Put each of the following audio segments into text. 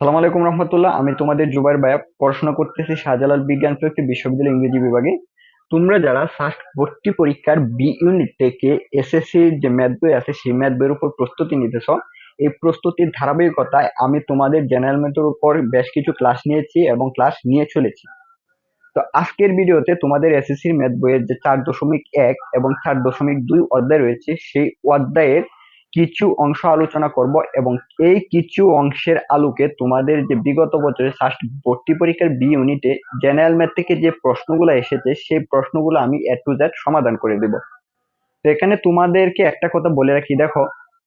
সালাম আলাইকুম রহমতুল্লাহ, আমি তোমাদের জুবাইর ভাইয়া। পড়াশোনা করতেছি শাহজালাল বিজ্ঞান প্রযুক্তি বিশ্ববিদ্যালয় ইংরেজি বিভাগে। তোমরা যারা ফার্স্ট ভর্তি পরীক্ষার বি ইউনিট থেকে এসএসসি যে ম্যাথ বই আছে, সেই ম্যাথ বইয়ের উপর প্রস্তুতি নিতেছ, এই প্রস্তুতির ধারাবাহিকতায় আমি তোমাদের জেনারেল ম্যাথের উপর বেশ কিছু ক্লাস নিয়েছি এবং ক্লাস নিয়ে চলেছি। তো আজকের ভিডিওতে তোমাদের এসএসসির ম্যাথ বইয়ের যে চার দশমিক এক এবং চার দশমিক দুই অধ্যায় রয়েছে, সেই অধ্যায়ের কিছু অংশ আলোচনা করব এবং এই কিছু অংশের আলোকে তোমাদের যে বিগত বছরের ফার্স্ট ভর্তি পরীক্ষার বি ইউনিটে জেনারেল ম্যাথ থেকে যে প্রশ্নগুলো এসেছে, সেই প্রশ্নগুলো আমি এ টু জেড সমাধান করে দেব। তো এখানে তোমাদেরকে একটা কথা বলে রাখি, দেখো,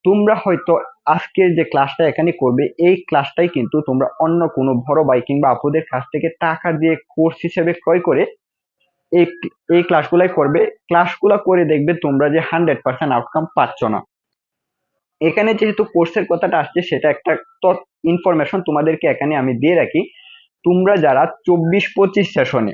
তোমরা হয়তো আজকের যে ক্লাসটা এখানে করবে, এই ক্লাসটাই কিন্তু তোমরা অন্য কোনো বড় ভাই কিংবা আপুদের কাছ থেকে টাকা দিয়ে কোর্স হিসেবে ক্রয় করে এই এই ক্লাসগুলাই করবে। ক্লাসগুলো করে দেখবে তোমরা যে হান্ড্রেড পার্সেন্ট আউটকাম পাচ্ছ না। এখানে যেহেতু কোর্সের কথাটা আসছে, সেটা একটা ইনফরমেশন তোমাদেরকে এখানে আমি দিয়ে রাখি তোমরা যারা চব্বিশ পঁচিশ সেশনে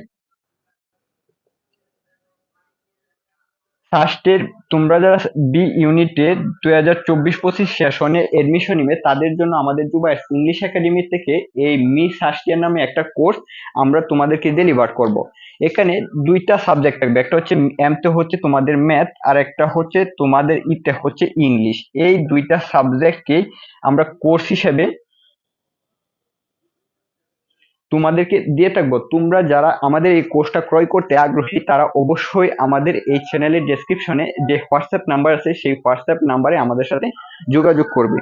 ফার্স্টের তোমরা যারা বি ইউনিটে দুই হাজার চব্বিশ পঁচিশ সেশনে এডমিশন নিবে, তাদের জন্য আমাদের দুবাই ইংলিশ একাডেমি থেকে এই মিস সাস্টিয়ার নামে একটা কোর্স আমরা তোমাদেরকে ডেলিভার করব। এখানে দুইটা সাবজেক্ট থাকবে। একটা হচ্ছে এমতে হচ্ছে তোমাদের ম্যাথ আর একটা হচ্ছে তোমাদের ইতে হচ্ছে ইংলিশ এই দুইটা সাবজেক্টকেই আমরা কোর্স হিসেবে তোমাদেরকে দিয়ে থাকব। তোমরা যারা আমাদের এই কোর্সটা ক্রয় করতে আগ্রহী, তারা অবশ্যই আমাদের এই চ্যানেলের ডেসক্রিপশনে যে হোয়াটসঅ্যাপ নাম্বার আছে, সেই হোয়াটসঅ্যাপ নাম্বারে আমাদের সাথে যোগাযোগ করবে।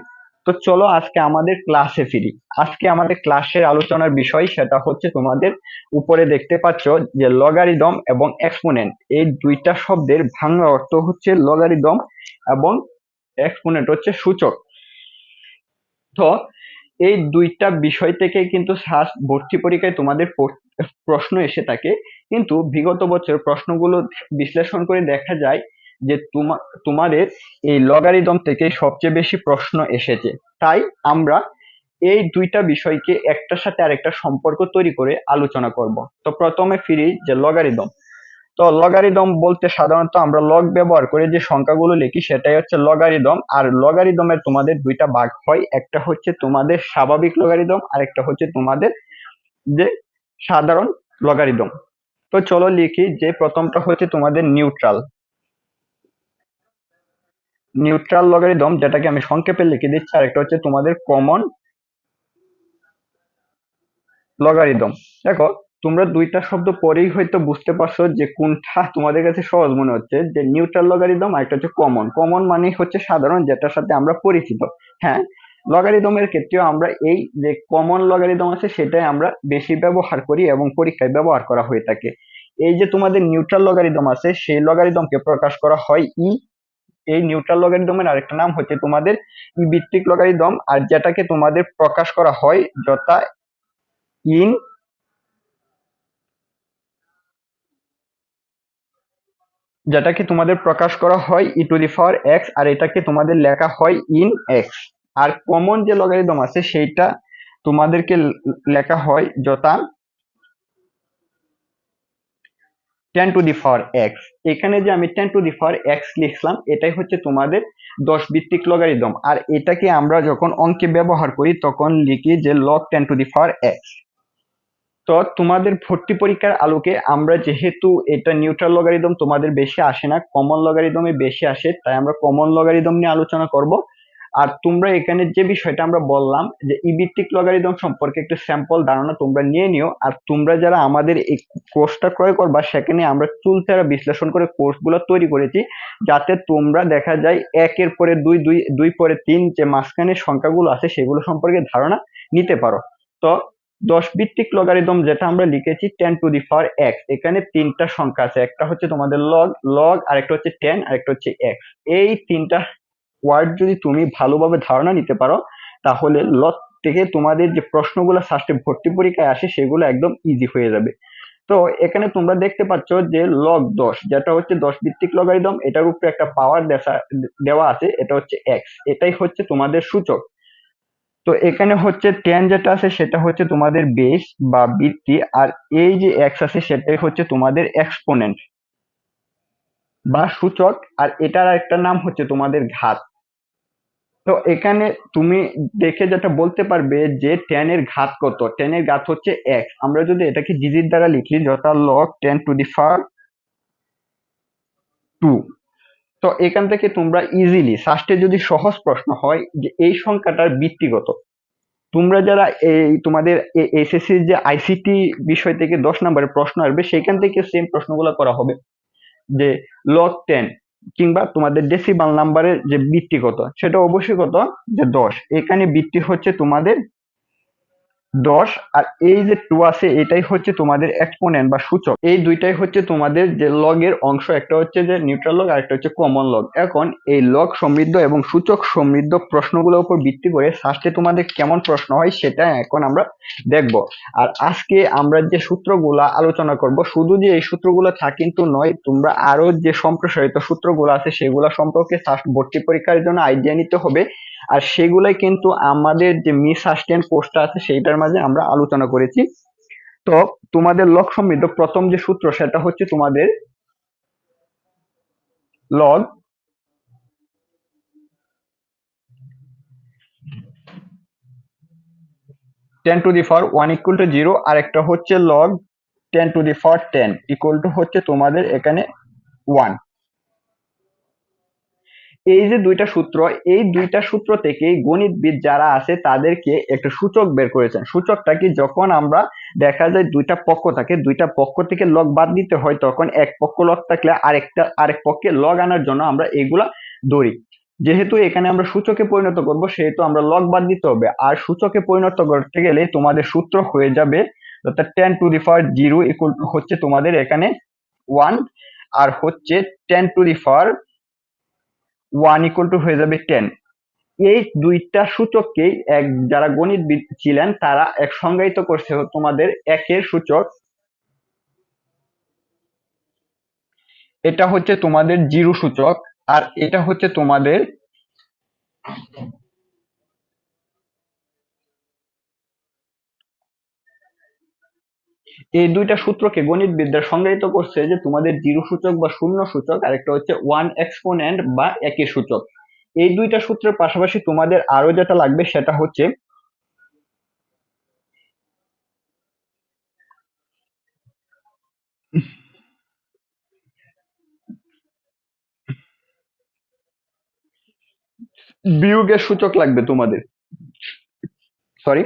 তো চলো আজকে আমাদের ক্লাসে ফিরি। আজকে আমাদের ক্লাসের আলোচনার বিষয় সেটা হচ্ছে তোমাদের উপরে দেখতে পাচ্ছ যে লগারিদম এবং এক্সপোনেন্ট এই দুইটা শব্দের ভাঙা অর্থ হচ্ছে লগারিদম এবং এক্সপোনেন্ট হচ্ছে সূচক। তো এই দুইটা বিষয় থেকে কিন্তু শ্বাস ভর্তি পরীক্ষায় তোমাদের প্রশ্ন এসে থাকে। কিন্তু বিগত বছর প্রশ্নগুলো বিশ্লেষণ করে দেখা যায় যে তোমাদের এই লগারিদম থেকে সবচেয়ে বেশি প্রশ্ন এসেছে। তাই আমরা এই দুইটা বিষয়কে একটার সাথে আরেকটা সম্পর্ক তৈরি করে আলোচনা করব। তো প্রথমে ফিরি যে লগারিদম তো লগারিদম বলতে সাধারণত আমরা লগ ব্যবহার করে যে সংখ্যাগুলো লিখি সেটাই হচ্ছে লগারিদম আর লগারিদমের তোমাদের দুইটা ভাগ হয়। একটা হচ্ছে তোমাদের স্বাভাবিক লগারিদম আর একটা হচ্ছে তোমাদের যে সাধারণ লগারিদম তো চলো লিখি যে প্রথমটা হচ্ছে তোমাদের নিউট্রাল নিউট্রাল লগারিদম যেটাকে আমি সংক্ষেপে লিখে দিচ্ছি আর একটা হচ্ছে তোমাদের কমন লগারিদম দেখো, তোমরা দুইটা শব্দ পরেই হয়তো বুঝতে পারছ যে কোনটা তোমাদের কাছে সহজ মনে হচ্ছে, যে নিউট্রাল লগারিদম আর একটা হচ্ছে কমন কমন মানে হচ্ছে সাধারণ, যেটার সাথে আমরা পরিচিত। হ্যাঁ লগারিদমের ক্ষেত্রেও আমরা এই যে কমন লগারিদম আছে, সেটাই আমরা বেশি ব্যবহার করি এবং পরীক্ষায় ব্যবহার করা হয়ে থাকে। এই যে তোমাদের নিউট্রাল লগারিদম আছে, সেই লগারিদমকে প্রকাশ করা হয় ই এই নিউট্রাল লগারিদমের আরেকটা নাম হচ্ছে তোমাদের ই ভিত্তিক লগারিদম আর যেটাকে তোমাদের প্রকাশ করা হয় যথা ইন যেটাকে তোমাদের প্রকাশ করা হয় ই টু দি পাওয়ার এক্স আর এটাকে তোমাদের লেখা হয় ইন এক্স আর কমন যে লগারিদম আছে, সেইটা তোমাদেরকে লেখা হয় যথা ten to the power x এখানে যে আমি ten to the power x লিখলাম, এটাই হচ্ছে তোমাদের দশ ভিত্তিক লগারিদম আর এটাকে আমরা যখন অঙ্কে ব্যবহার করি, তখন লিখি যে log ten to the power x তো তোমাদের ভর্তি পরীক্ষার আলোকে আমরা যেহেতু এটা নিউট্রাল লগারিদম তোমাদের বেশি আসে না কমন লগারিদমে বেশি আসে, তাই আমরা কমন লগারিদম নিয়ে আলোচনা করব। আর তোমরা এখানে যে বিষয়টা আমরা বললাম, যে ইভিত্তিক লগারিদম সম্পর্কে একটু স্যাম্পল ধারণা তোমরা নিয়ে নিও, আর তোমরা যারা আমাদের এই কোর্সটা ক্রয় করবা, সেখানে আমরা চুলচেরা বিশ্লেষণ করে কোর্সগুলো তৈরি করেছি, যাতে তোমরা দেখা যায় একের পরে দুই দুই দুই পরে তিন যে মাঝখানের সংখ্যাগুলো আছে, সেগুলো সম্পর্কে ধারণা নিতে পারো। তো দশ ভিত্তিক লগারিদম যেটা আমরা লিখেছি ten to the power x এখানে তিনটা সংখ্যা আছে, একটা হচ্ছে তোমাদের লগ লগ আর একটা হচ্ছে টেন আর একটা হচ্ছে এক্স এই তিনটা ওয়ার্ড যদি তুমি ভালোভাবে ধারণা নিতে পারো, তাহলে লগ থেকে তোমাদের যে প্রশ্নগুলো ফার্স্টে ভর্তি পরীক্ষায় আসে, সেগুলো একদম ইজি হয়ে যাবে। তো এখানে তোমরা দেখতে পাচ্ছ যে লগ দশ, যেটা হচ্ছে দশ ভিত্তিক লগারিদম এটার উপরে একটা পাওয়ার দেওয়া আছে, এটা হচ্ছে এক্স এটাই হচ্ছে তোমাদের সূচক। তো এখানে হচ্ছে টেন যেটা আছে, সেটা হচ্ছে তোমাদের বেস বা বৃত্তি, আর এই যে এক্স আছে, সেটাই হচ্ছে তোমাদের এক্সপোনেন্ট বা সূচক, আর এটার একটা নাম হচ্ছে তোমাদের ঘাত। তো এখানে তুমি দেখে যেটা বলতে পারবে যে টেন এর ঘাত কত? টেন এর ঘাত হচ্ছে এক্স আমরা যদি এটাকে ডিজিট দ্বারা লিখি, যথা log ten to the for two তো এখান থেকে তোমরা ইজিলি ফার্স্টে যদি সহজ প্রশ্ন হয় যে এই সংখ্যাটার ভিত্তি কত? তোমরা যারা এই তোমাদের এসএসসি যে আইসিটি বিষয় থেকে দশ নম্বরের প্রশ্ন আসবে, সেখান থেকে সেম প্রশ্নগুলো করা হবে। যে লগ টেন কিংবা তোমাদের ডেসিবাল নাম্বারের যে বৃত্তি কত, সেটা অবশ্যই কত? যে দশ। এখানে বৃত্তি হচ্ছে তোমাদের দশ, আর এই যে টু আছে, এটাই হচ্ছে তোমাদের এক্সপোনেন্ট বা সূচক। এই দুইটাই হচ্ছে তোমাদের যে লগের অংশ, একটা হচ্ছে যে নিউট্রাল লগ আর একটা হচ্ছে কমন লগ এখন এই লগ সমৃদ্ধ এবং সূচক সমৃদ্ধ প্রশ্নগুলোর উপর ভিত্তি করে ফার্স্টে তোমাদের কেমন প্রশ্ন হয়, সেটা এখন আমরা দেখব। আর আজকে আমরা যে সূত্রগুলা আলোচনা করব, শুধু যে এই সূত্রগুলো তা কিন্তু নয়, তোমরা আরও যে সম্প্রসারিত সূত্রগুলো আছে, সেগুলো সম্পর্কে ভর্তি পরীক্ষার জন্য আইডিয়া নিতে হবে। আর সেগুলাই কিন্তু আমাদের যে মিস আসিস্ট্যান্ট কোর্সটা আছে, সেইটার মাঝে আমরা আলোচনা করেছি। তো তোমাদের লগ সমৃদ্ধ প্রথম যে সূত্র, সেটা হচ্ছে তোমাদের log ten to the for one equal to zero আর একটা হচ্ছে log ten to the for ten equal to হচ্ছে তোমাদের এখানে ওয়ান এই যে দুইটা সূত্র, এই দুইটা সূত্র থেকে গণিতবিদ যারা আছে তাদেরকে একটা সূচক বের করেছেন। সূচকটা কি যখন আমরা দেখা যায় দুইটা পক্ষ থাকে, দুইটা পক্ষ থেকে লগ বাদ দিতে হয়, তখন এক পক্ষ লগ থাকলে আরেকটা, আরেক পক্ষে লগ আনার জন্য আমরা এগুলা ধরি। যেহেতু এখানে আমরা সূচকে পরিণত করব, সেহেতু আমরা লগ বাদ দিতে হবে। আর সূচকে পরিণত করতে গেলে তোমাদের সূত্র হয়ে যাবে অর্থাৎ ten to the power zero equal হচ্ছে তোমাদের এখানে ওয়ান আর হচ্ছে ten to the power one equal to হয়ে যাবে টেন এই দুইটা সূচককেই এক, যারা গণিতবিদ ছিলেন, তারা এক সংজ্ঞায়িত করছে তোমাদের একের সূচক। এটা হচ্ছে তোমাদের জিরো সূচক, আর এটা হচ্ছে তোমাদের এই দুইটা সূত্রকে গণিতবিদরা সংজ্ঞায়িত করছে যে তোমাদের জিরো সূচক বা শূন্য সূচক আরেকটা হচ্ছে ওয়ান এক্সপোনেন্ট বা একই সূচক। এই দুইটা সূত্রের পাশাপাশি তোমাদের আরও যেটা লাগবে সেটা হচ্ছে বিয়োগের সূচক লাগবে তোমাদের। সরি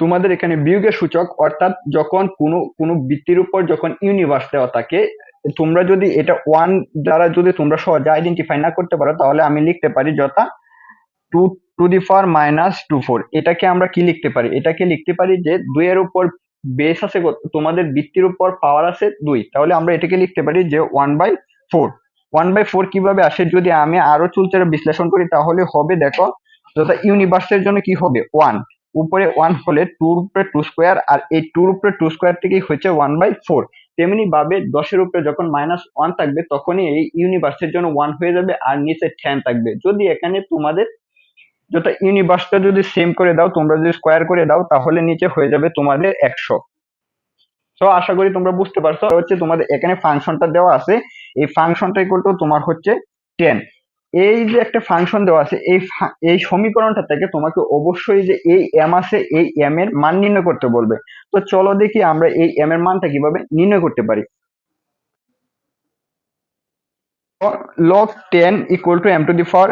তোমাদের এখানে বিয়োগের সূচক, অর্থাৎ যখন কোনো কোনো বৃত্তির উপর যখন ইউনিভার্স দেওয়া থাকে, তোমরা যদি এটা ওয়ান দ্বারা যদি তোমরা সহজে আইডেন্টিফাই না করতে পারো, তাহলে আমি লিখতে পারি যথা two to the power minus two four এটাকে আমরা কি লিখতে পারি? এটাকে লিখতে পারি যে দুইয়ের উপর বেস আছে, তোমাদের বৃত্তির উপর পাওয়ার আছে দুই। তাহলে আমরা এটাকে লিখতে পারি যে one by four one by four কীভাবে আসে? যদি আমি আরও চুলচেরা বিশ্লেষণ করি, তাহলে হবে দেখো, যথা ইউনিভার্সের জন্য কি হবে? ওয়ান উপরে ওয়ান হলে টুর উপরে টু স্কোয়ার আর এই টুর উপরে টু স্কোয়ার থেকেই হচ্ছে ওয়ান বাই ফোর তেমনি ভাবে দশের উপরে যখন মাইনাস ওয়ান থাকবে, তখনই এই ইউনিভার্সের জন্য ওয়ান হয়ে যাবে আর নিচে টেন থাকবে। যদি এখানে তোমাদের যথা ইউনিভার্সটা যদি সেম করে দাও, তোমরা যদি স্কোয়ার করে দাও, তাহলে নিচে হয়ে যাবে তোমাদের একশো। তো আশা করি তোমরা বুঝতে পারছ। হচ্ছে তোমাদের এখানে ফাংশনটা দেওয়া আছে। এই ফাংশনটা টু তোমার হচ্ছে টেন এই যে একটা ফাংশন দেওয়া আছে, এই এই সমীকরণটা থেকে তোমাকে অবশ্যই যে এই এম আছে, এই এম এর মান নির্ণয় করতে বলবে। তো চলো দেখি আমরা এই এম এর মানটা কীভাবে নির্ণয় করতে পারি। Log ten equal to M to the for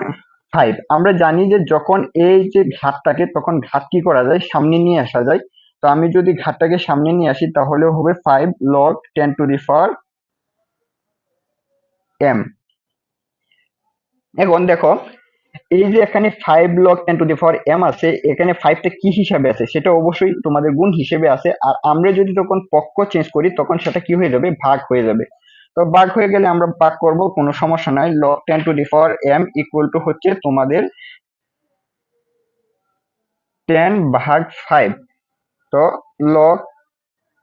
five আমরা জানি যে যখন এই যে ঘাতটাকে, তখন ঘাট কি করা যায়? সামনে নিয়ে আসা যায়। তো আমি যদি ঘাটটাকে সামনে নিয়ে আসি তাহলে হবে five log ten to the for M এখন দেখো, এই যে এখানে five log ten to the for M আছে, এখানে ফাইভটা কি হিসাবে আছে? সেটা অবশ্যই তোমাদের গুণ হিসেবে আছে। আর আমরা যদি তখন পক্ষ চেঞ্জ করি, তখন সেটা কি হয়ে যাবে? ভাগ হয়ে যাবে। তো ভাগ হয়ে গেলে আমরা ভাগ করব, কোনো সমস্যা নাই। Log ten to the for M equal to হচ্ছে তোমাদের টেন ভাগ ফাইভ তো log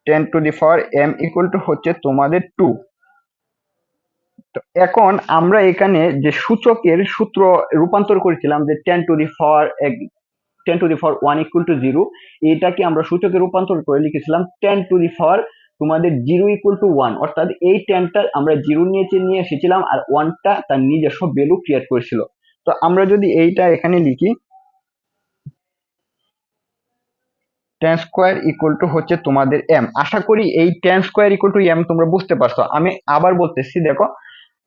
ten to the for M equal to হচ্ছে তোমাদের টু এখন আমরা এখানে যে সূচকের সূত্র রূপান্তর করেছিলাম যে ten to the for ten to the for one equal to zero এইটাকে আমরা সূচকে রূপান্তর করে লিখেছিলাম টেন টু দি ফর তোমাদের জিরো ইকুয়াল টু ওয়ান অর্থাৎ এই টেনটা আমরা জিরো নিয়ে নিয়ে এসেছিলাম আর ওয়ানটা তার নিজস্ব ভ্যালু ক্রিয়েট করেছিল। তো আমরা যদি এইটা এখানে লিখি টেন স্কোয়ার ইকুয়াল টু হচ্ছে তোমাদের এম আশা করি এই ten square equal to M তোমরা বুঝতে পারছ। আমি আবার বলতেছি, দেখো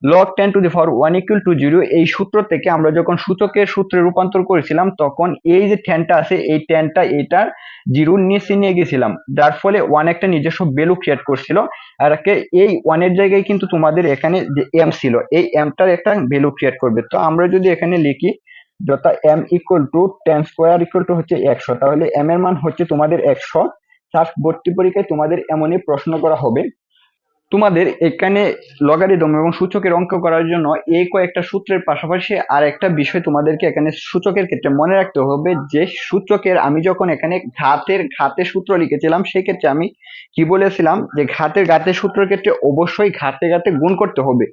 log ten to the power one equal to zero এই সূত্র থেকে আমরা যখন সূচকের সূত্রে রূপান্তর করেছিলাম, তখন এই যে টেনটা আছে, এই টেনটা এটার জিরোর নিচে নিয়ে গেছিলাম। যার ফলে ওয়ান একটা নিজস্ব ভ্যালু ক্রিয়েট করছিল। আর এই ওয়ানের জায়গায় কিন্তু তোমাদের এখানে যে এম ছিল, এই এমটার একটা ভ্যালু ক্রিয়েট করবে। তো আমরা যদি এখানে লিখি, যথা M equal to ten square equal to হচ্ছে একশো, তাহলে এম এর মান হচ্ছে তোমাদের একশো। সার্চ ভর্তি পরীক্ষায় তোমাদের এমনই প্রশ্ন করা হবে। তোমাদের এখানে লগারিদম এবং সূচকের অঙ্ক করার জন্য এই কয়েকটা সূত্রের পাশাপাশি আর একটা বিষয় তোমাদেরকে এখানে সূচকের ক্ষেত্রে মনে রাখতে হবে যে সূচকের আমি যখন এখানে ঘাতের ঘাতে সূত্র লিখেছিলাম, সেক্ষেত্রে আমি কি বলেছিলাম যে ঘাতের ঘাতে সূত্রের ক্ষেত্রে অবশ্যই ঘাতে ঘাতে গুণ করতে হবে।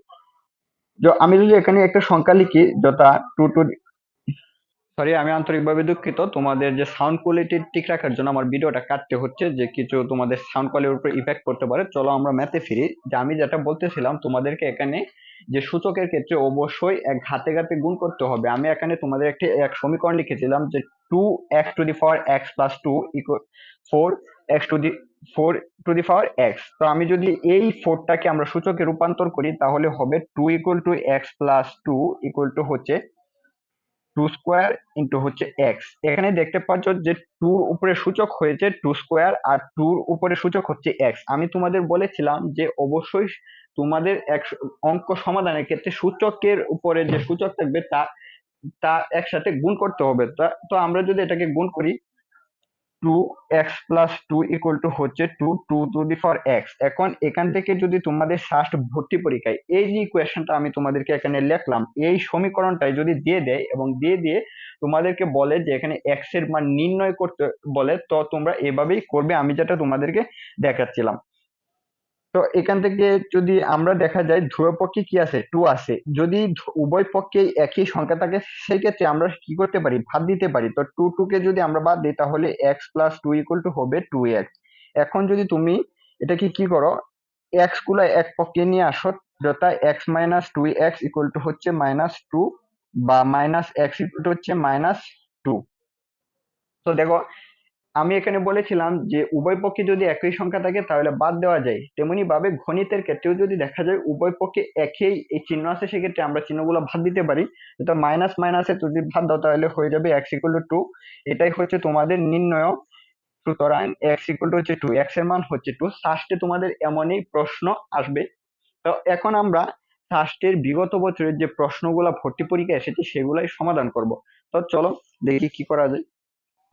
আমি যদি এখানে একটা সংখ্যা লিখি, যথা টু টু সরি আমি আন্তরিকভাবে দুঃখিত। তোমাদের যে সাউন্ড কোয়ালিটি ঠিক রাখার জন্য আমার ভিডিওটা কাটতে হচ্ছে, যে কিছু তোমাদের সাউন্ড কোয়ালিটির উপর ইফেক্ট করতে পারে। চলো আমরা ম্যাথে ফিরি। যে আমি যেটা বলতেছিলাম, তোমাদেরকে এখানে যে সূচকের ক্ষেত্রে অবশ্যই এক ঘাতে ঘাতে গুণ করতে হবে। আমি এখানে তোমাদের একটি, এক সমীকরণ লিখেছিলাম যে two x to the power x plus two equal four x to the four to the power x তো আমি যদি এই ফোরটাকে আমরা সূচকে রূপান্তর করি, তাহলে হবে two equal to x plus two equal to হচ্ছে টু স্কোয়ার ইন্টু হচ্ছে এক্স এখানে দেখতে পাচ্ছ যে টুর উপরে সূচক হয়েছে টু স্কোয়ার আর টুর উপরে সূচক হচ্ছে এক্স আমি তোমাদের বলেছিলাম যে অবশ্যই তোমাদের এক অঙ্ক সমাধানের ক্ষেত্রে সূচকের উপরে যে সূচক থাকবে তা তা একসাথে গুণ করতে হবে। তো আমরা যদি এটাকে গুণ করি two x plus two equal to হচ্ছে two two to the for x এখন এখান থেকে যদি তোমাদের ফার্স্ট ভর্তি পরীক্ষায় এই যে ইকুয়েশনটা আমি তোমাদেরকে এখানে লিখলাম, এই সমীকরণটাই যদি দিয়ে দেয় এবং দিয়ে দিয়ে তোমাদেরকে বলে যে এখানে এক্সের মান নির্ণয় করতে বলে, তো তোমরা এভাবেই করবে, আমি যেটা তোমাদেরকে দেখাচ্ছিলাম। তো এখান থেকে যদি আমরা দেখা যায় ধ্রুব পক্ষে কি আছে? টু আছে। যদি উভয় পক্ষে একই সংখ্যা থাকে সেই ক্ষেত্রে আমরা কি করতে পারি? ভাগ দিতে পারি। তো টু টু কে যদি আমরা বাদ দিই, তাহলে x plus two equal to হবে টু এক্স এখন যদি তুমি এটাকে কি করো? এক্সগুলো এক পক্ষে নিয়ে আসো, যথা x minus two x equal to হচ্ছে মাইনাস টু বা মাইনাস এক্স ইকুয়াল টু হচ্ছে মাইনাস টু তো দেখো আমি এখানে বলেছিলাম যে, উভয় পক্ষে যদি একই সংখ্যা থাকে, তাহলে বাদ দেওয়া যায়। তেমনি ভাবে গণিতের ক্ষেত্রেও যদি দেখা যায়, উভয় পক্ষে একই এই চিহ্ন আছে, সেক্ষেত্রে আমরা চিহ্নগুলো ভাগ দিতে পারি। তো মাইনাস মাইনাসে যদি ভাগ দাও, তাহলে হয়ে যাবে এক্স ইকুয়াল টু টু এটাই হচ্ছে তোমাদের নির্ণয় সুতরাং এক্স ইকুয়াল টু হচ্ছে টু এক্সের মান হচ্ছে টু ফার্স্টে তোমাদের এমনই প্রশ্ন আসবে। তো এখন আমরা ফার্স্টের বিগত বছরের যে প্রশ্নগুলো ভর্তি পরীক্ষা এসেছে, সেগুলাই সমাধান করব। তো চলো দেখি কি করা যায়।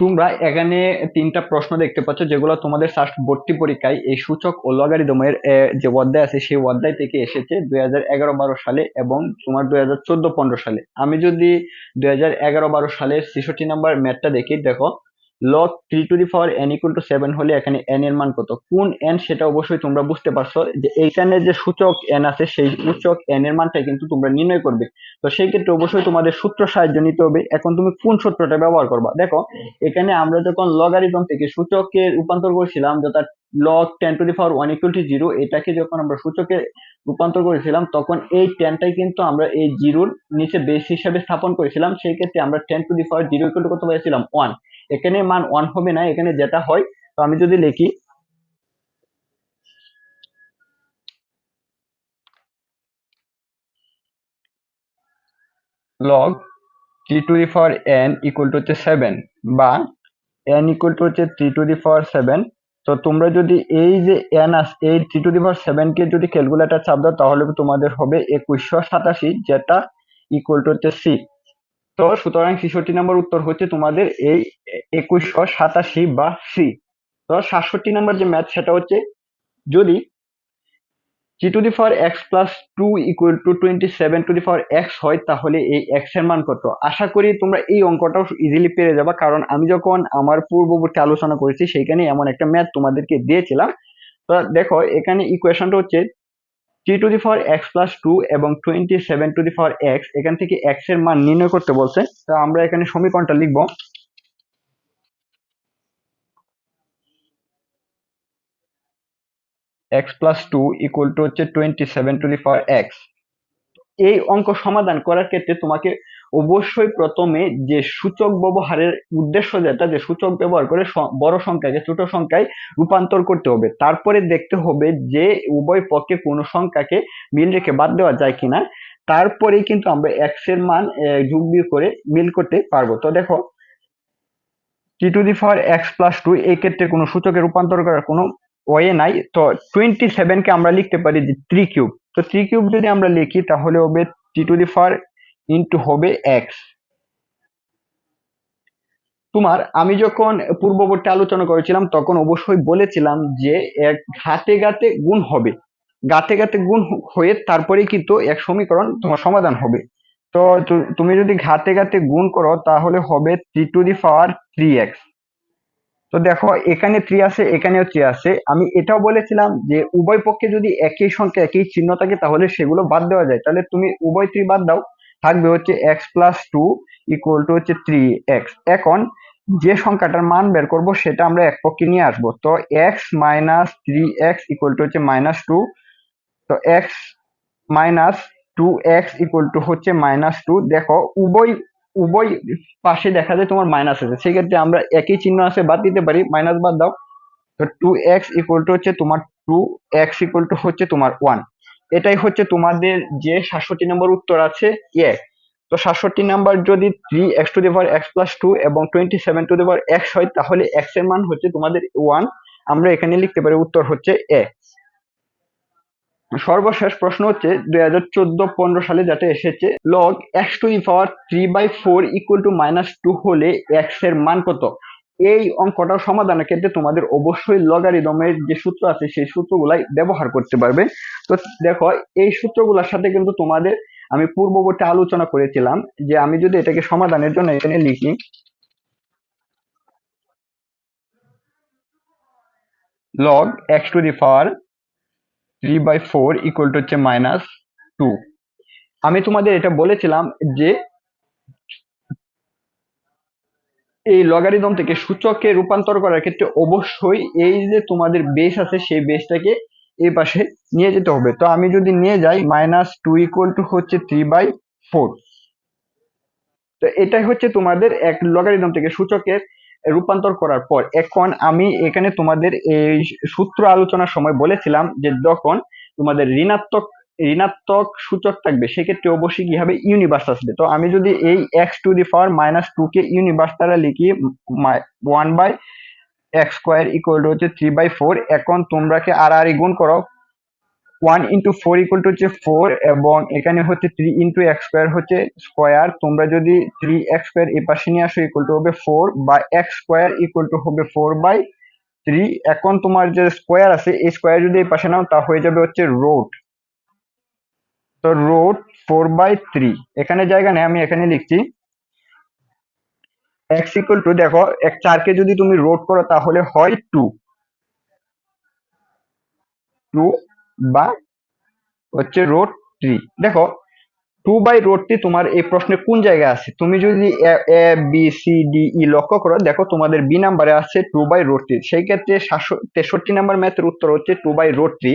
তোমরা এখানে তিনটা প্রশ্ন দেখতে পাচ্ছ, যেগুলো তোমাদের ফার্স্ট ভর্তি পরীক্ষায় এই সূচক ও লগারিদমের যে অধ্যায় আছে, সেই অধ্যায় থেকে এসেছে দুই হাজার এগারো বারো সালে এবং তোমার দুই হাজার চোদ্দ পনেরো সালে। আমি যদি দুই হাজার এগারো বারো সালের ছেষট্টি নাম্বার ম্যাথটা দেখি, দেখো log three to the power n equal to seven হলে এখানে এন এর মান কত? কোন এন সেটা অবশ্যই তোমরা বুঝতে পারছ যে এইখানে যে সূচক এন আছে সেই সূচক এন এর মানটাই কিন্তু তোমরা নির্ণয় করবে। তো সেই ক্ষেত্রে অবশ্যই তোমাদের সূত্র সাহায্য নিতে হবে। এখন তুমি কোন সূত্রটা ব্যবহার করবা? দেখো, এখানে আমরা যখন লগারিদম থেকে সূচকে রূপান্তর করেছিলাম, যথা log ten to the power one equal to zero এটাকে যখন আমরা সূচকে রূপান্তর করেছিলাম, তখন এই টেনটাই কিন্তু আমরা এই জিরোর নিচে বেস হিসাবে স্থাপন করেছিলাম। সেই ক্ষেত্রে আমরা ten to the power zero equal to কত পেয়েছিলাম? ওয়ান এখানে মান ওয়ান হবে না, এখানে যেটা হয়, তো আমি যদি লিখি log three to the power n equal to হচ্ছে সেভেন বা এন ইকুয়াল টু হচ্ছে three to the power seven তো তোমরা যদি এই যে এন আস, এই three to the power seven কে যদি ক্যালকুলেটার চাপ দাও, তাহলে তোমাদের হবে একুশশো সাতাশি, যেটা ইকুয়াল টু হচ্ছে সি তো সুতরাং ছেষট্টি নম্বর উত্তর হচ্ছে তোমাদের এই একুশশো সাতাশি বা সি তো সাতষট্টি নম্বর যে ম্যাথ সেটা হচ্ছে যদি G to the power x plus two equal to twenty seven to the power x হয়, তাহলে এই এক্সের মান কত? আশা করি তোমরা এই অঙ্কটাও ইজিলি পেরে যাবা, কারণ আমি যখন আমার পূর্ববর্তী আলোচনা করেছি সেইখানে এমন একটা ম্যাথ তোমাদেরকে দিয়েছিলাম। তো দেখো, এখানে ইকুয়েশনটা হচ্ছে T to the power x plus two এবং twenty seven to the power x এখান থেকে এক্সের মান নির্ণয় করতে বলছে। তো আমরা এখানে সমীকরণটা লিখব। X plus two equal to হচ্ছে twenty seven to the power x এই অঙ্ক সমাধান করার ক্ষেত্রে তোমাকে অবশ্যই প্রথমে যে সূচক ব্যবহারের উদ্দেশ্য যেটা, যে সূচক ব্যবহার করে বড় সংখ্যাকে ছোট সংখ্যায় রূপান্তর করতে হবে। তারপরে দেখতে হবে যে উভয় পক্ষে কোনো সংখ্যাকে মিল রেখে বাদ দেওয়া যায় কিনা। তারপরেই কিন্তু আমরা এক্সের মান যোগ বিয়োগ করে মিল করতে পারব। তো দেখো T to the power x plus two এই ক্ষেত্রে কোনো সূচকে রূপান্তর করার কোনো ওয়ে নাই। তো টোয়েন্টি সেভেনকে আমরা লিখতে পারি যে থ্রি কিউব তো থ্রি কিউব যদি আমরা লিখি, তাহলে হবে T to the power into হবে এক্স তোমার, আমি যখন পূর্ববর্তী আলোচনা করেছিলাম, তখন অবশ্যই বলেছিলাম যে এক ঘাতে ঘাতে গুণ হবে। গাতে গাতে গুণ হয়ে তারপরেই কিন্তু এক সমীকরণ তোমার সমাধান হবে। তো তুমি যদি ঘাতে ঘাতে গুণ করো, তাহলে হবে three to the power three x তো দেখো, এখানে থ্রি আছে, এখানেও থ্রি আছে। আমি এটাও বলেছিলাম যে উভয় পক্ষে যদি একই সংখ্যা, একই চিহ্ন থাকে, তাহলে সেগুলো বাদ দেওয়া যায়। তাহলে তুমি উভয় থ্রি বাদ দাও। থাকবে হচ্ছে x plus two equal to হচ্ছে থ্রি এক্স এখন যে সংখ্যাটার মান বের করব, সেটা আমরা এক পক্ষে নিয়ে আসব। তো x minus three x equal to হচ্ছে মাইনাস টু তো x minus two x equal to হচ্ছে মাইনাস টু দেখো, উভয় উভয় পাশে দেখা যায় তোমার মাইনাস আছে। সেক্ষেত্রে আমরা একই চিহ্ন আছে, বাদ দিতে পারি। মাইনাস বাদ দাও। তো টু এক্স ইকুয়াল টু হচ্ছে তোমার টু এক্স ইকুয়াল টু হচ্ছে তোমার ওয়ান এটাই হচ্ছে তোমাদের যে সাতষট্টি নম্বর উত্তর আছে এক তো সাতষট্টি নাম্বার যদি three x to the x plus two এবং twenty seven to the x হয়, তাহলে এক্সের মান হচ্ছে তোমাদের ওয়ান আমরা এখানে লিখতে পারি উত্তর হচ্ছে এ সর্বশেষ প্রশ্ন হচ্ছে দুই হাজার চোদ্দ পনেরো সালে যেটা এসেছে log x to the power three by four equal to minus two হলে এক্সের মান কত? এই অঙ্কটা সমাধানের ক্ষেত্রে তোমাদের অবশ্যই লগারিদমের যে সূত্র আছে সেই সূত্রগুলাই ব্যবহার করতে পারবে। তো দেখো, এই সূত্রগুলোর সাথে কিন্তু তোমাদের আমি পূর্ববর্তী আলোচনা করেছিলাম যে আমি যদি এটাকে সমাধানের জন্য এখানে লিখি log x to the power three by four equal to হচ্ছে মাইনাস টু আমি তোমাদের এটা বলেছিলাম যে এই লগারিদম থেকে সূচককে রূপান্তর করার ক্ষেত্রে অবশ্যই এই যে তোমাদের বেস আছে, সেই বেসটাকে এই পাশে নিয়ে যেতে হবে। তো আমি যদি নিয়ে যাই মাইনাস টু ইকুয়াল টু হচ্ছে থ্রি বাই ফোর তো এটাই হচ্ছে তোমাদের এক লগারিদম থেকে সূচকের রূপান্তর করার পর, এখন আমি এখানে তোমাদের এই সূত্র আলোচনার সময় বলেছিলাম যে যখন তোমাদের ঋণাত্মক ঋণাত্মক সূচক থাকবে, সেক্ষেত্রে অবশ্যই কি হবে? ইউনিভার্স আসবে। তো আমি যদি এই x to the power minus two K universe দ্বারা লিখি one by x square equal to হচ্ছে থ্রি বাই ফোর এখন তোমরাকে আর আর গুণ করো one into four equal to হচ্ছে ফোর এবং এখানে হচ্ছে থ্রি ইন্টু এক্স স্কোয়ার হচ্ছে স্কোয়ার তোমরা যদি থ্রি এক্স স্কোয়ার এই পাশে নিয়ে আসো ইকুয়াল টু হবে ফোর বা এক্স স্কোয়ার ইকুয়াল টু হবে ফোর বাই থ্রি এখন তোমার যে স্কোয়ার আছে, এই স্কোয়ার যদি এই পাশে নাও, তা হয়ে যাবে হচ্ছে রোড তো রোড ফোর বাই থ্রি এখানে জায়গা নেই, আমি এখানে লিখছি। এক্স ইকুয়াল টু দেখো, এক চারকে যদি তুমি রোড করো, তাহলে হয় টু টু বা হচ্ছে রোড থ্রি দেখো টু বাই রোড রোডটি তোমার এই প্রশ্নে কোন জায়গায় আছে? তুমি যদি A B, C, D, E লক্ষ্য করো, দেখো তোমাদের বি নাম্বারে আছে টু বাই রোড থ্রি সেই ক্ষেত্রে সাতশো, তেষট্টি নাম্বার ম্যাথের উত্তর হচ্ছে টু বাই রোড থ্রি